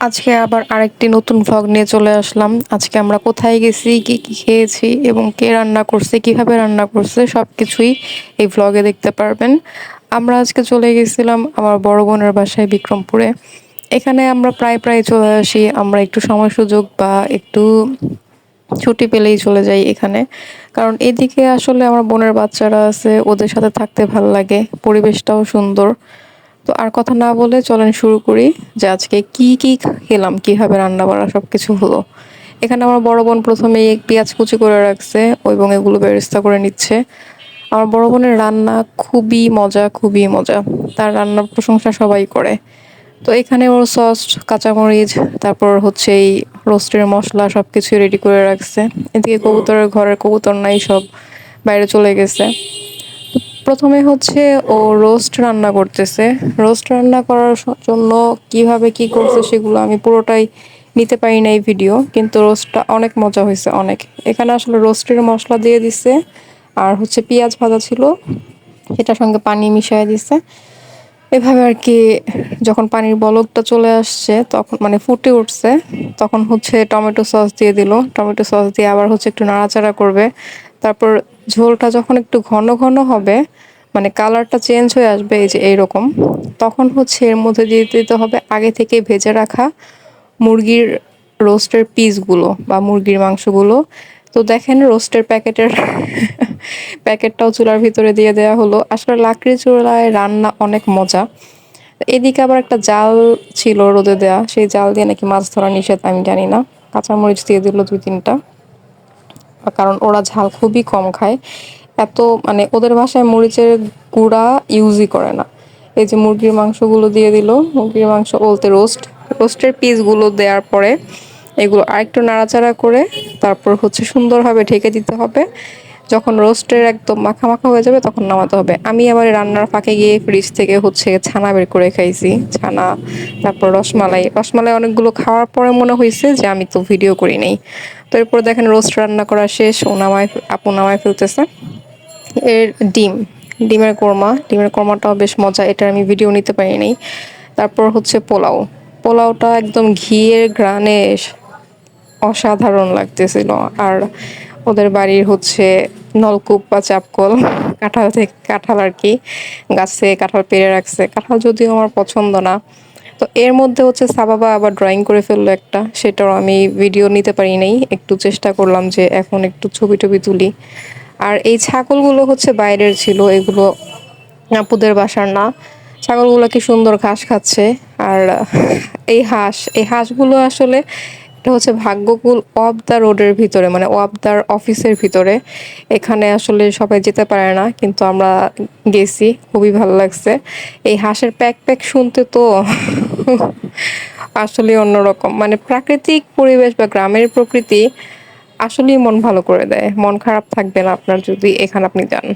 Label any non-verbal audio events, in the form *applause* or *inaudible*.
আজকে আবার আরেকটি নতুন ভ্লগ নিয়ে চলে আসলাম। আজকে আমরা কোথায় গেছি, কি কি খেয়েছি এবং কে রান্না করছে, কীভাবে রান্না করছে সব কিছুই এই ভ্লগে দেখতে পারবেন। আমরা আজকে চলে গেছিলাম আমার বড় বোনের বাসায় বিক্রমপুরে। এখানে আমরা প্রায় প্রায় চলে আসি। আমরা একটু সময় সুযোগ বা একটু ছুটি পেলেই চলে যাই এখানে। কারণ এদিকে আসলে আমার বোনের বাচ্চারা আছে, ওদের সাথে থাকতে ভালো লাগে, পরিবেশটাও সুন্দর। তো আর কথা না বলে চলেন শুরু করি যে আজকে কি কি খেলাম, কীভাবে রান্না বাড়া সব কিছু হলো। এখানে আমার বড় বোন প্রথমে পেঁয়াজ কুচি করে রাখছে এবং এগুলো ব্যবস্থা করে নিচ্ছে। আমার বড় বোনের রান্না খুবই মজা খুবই মজা। তার রান্নার প্রশংসা সবাই করে। তো এখানে ওর সস, কাঁচামরিচ, তারপর হচ্ছে এই রোস্টের মশলা সব কিছু রেডি করে রাখছে। এদিকে কবুতরের ঘরের কবুতর নাই, সব বাইরে চলে গেছে। প্রথমে হচ্ছে ও রোস্ট রান্না করতেছে। রোস্ট রান্না করার জন্য কীভাবে কি করছে সেগুলো আমি পুরোটাই নিতে পারি না এই ভিডিও কিন্তু রোস্টটা অনেক মজা হয়েছে, অনেক। এখানে আসলে রোস্টের মশলা দিয়ে দিছে, আর হচ্ছে পেঁয়াজ ভাজা ছিল সেটার সঙ্গে পানি মিশিয়ে দিছে। এভাবে আর কি যখন পানির বলকটা চলে আসছে, তখন মানে ফুটে উঠছে, তখন হচ্ছে টমেটো সস দিয়ে দিল। টমেটো সস দিয়ে আবার হচ্ছে একটু নাড়াচাড়া করবে। তারপর ঝোলটা যখন একটু ঘন ঘন হবে মানে কালারটা চেঞ্জ হয়ে আসবে এই যে এইরকম, তখন হচ্ছে এর মধ্যে দিয়ে দিতে হবে আগে থেকে ভেজে রাখা মুরগির রোস্টের পিসগুলো বা মুরগির মাংসগুলো। তো দেখেন রোস্টের প্যাকেটের, প্যাকেটটাও চুলার ভিতরে দিয়ে দেওয়া হলো। আসলে লাকড়ি চুলায় রান্না অনেক মজা। এদিকে আবার একটা জাল ছিল রোদে দেওয়া সেই জাল দিয়ে নাকি মাছ ধরা নিষেধ, আমি জানি না। কাঁচামরিচ দিয়ে দিল দুই তিনটা। কারণ ওরা ঝাল খুবই কম খায়। এত মানে ওদের ভাষায় মরিচের গুঁড়া ইউজই করে না। এই যে মুরগির মাংসগুলো দিয়ে দিল, মুরগির মাংস বলতে রোস্ট রোস্টের পিসগুলো দেওয়ার পরে এগুলো আরেকটু নাড়াচাড়া করে তারপর হচ্ছে সুন্দরভাবে ঢেকে দিতে হবে। যখন রোস্টের একদম মাখা মাখা হয়ে যাবে তখন নামাতে হবে। আমি আবার রান্নার ফাঁকে গিয়ে ফ্রিজ থেকে হচ্ছে ছানা বের করে খাইছি, ছানা, তারপর রসমালাই। রসমালাই অনেকগুলো খাওয়ার পরে মনে হয়েছে যে আমি তো ভিডিও করি নাই। তো এরপর দেখেন রোস্ট রান্না করা শেষ, ও নামায় আপু নামায় ফেলতেছে। এর ডিম, ডিমের কোরমা, ডিমের কোরমাটাও বেশ মজা, এটা আমি ভিডিও নিতে পারি নাই তারপর হচ্ছে পোলাও। পোলাওটা একদম ঘিয়ের গ্রানে অসাধারণ লাগতেছিল। আর ওদের বাড়ির হচ্ছে নলকূপ বা চাপকল, *laughs* কাঁঠাল থেকে কাঁঠাল আর কি, গাছে কাঁঠাল পেরে রাখছে। কাঁঠাল যদিও আমার পছন্দ না তো এর মধ্যে হচ্ছে সাবাবা আবার ড্রয়িং করে ফেলল একটা। সেটাও আমি ভিডিও নিতে পারি নাই একটু চেষ্টা করলাম যে এখন একটু ছবি টবি তুলি। আর এই ছাগলগুলো হচ্ছে বাইরের ছিল, এগুলো আপুদের বাসার না। ছাগলগুলো কি সুন্দর ঘাস খাচ্ছে। আর এই হাঁস, এই হাঁসগুলো আসলে এটা হচ্ছে ভাগ্যকুল অফ দ্য রোডের ভিতরে মানে অফ দ্য অফিসের ভিতরে। এখানে আসলে সবাই যেতে পারে না, কিন্তু আমরা গেছি, খুবই ভালো লাগছে। এই হাঁসের প্যাক প্যাক শুনতে তো আসলে অন্যরকম। মানে প্রাকৃতিক পরিবেশ বা গ্রামের প্রকৃতি আসলেই মন ভালো করে দেয়। মন খারাপ থাকবে না আপনার যদি এখানে আপনি যান।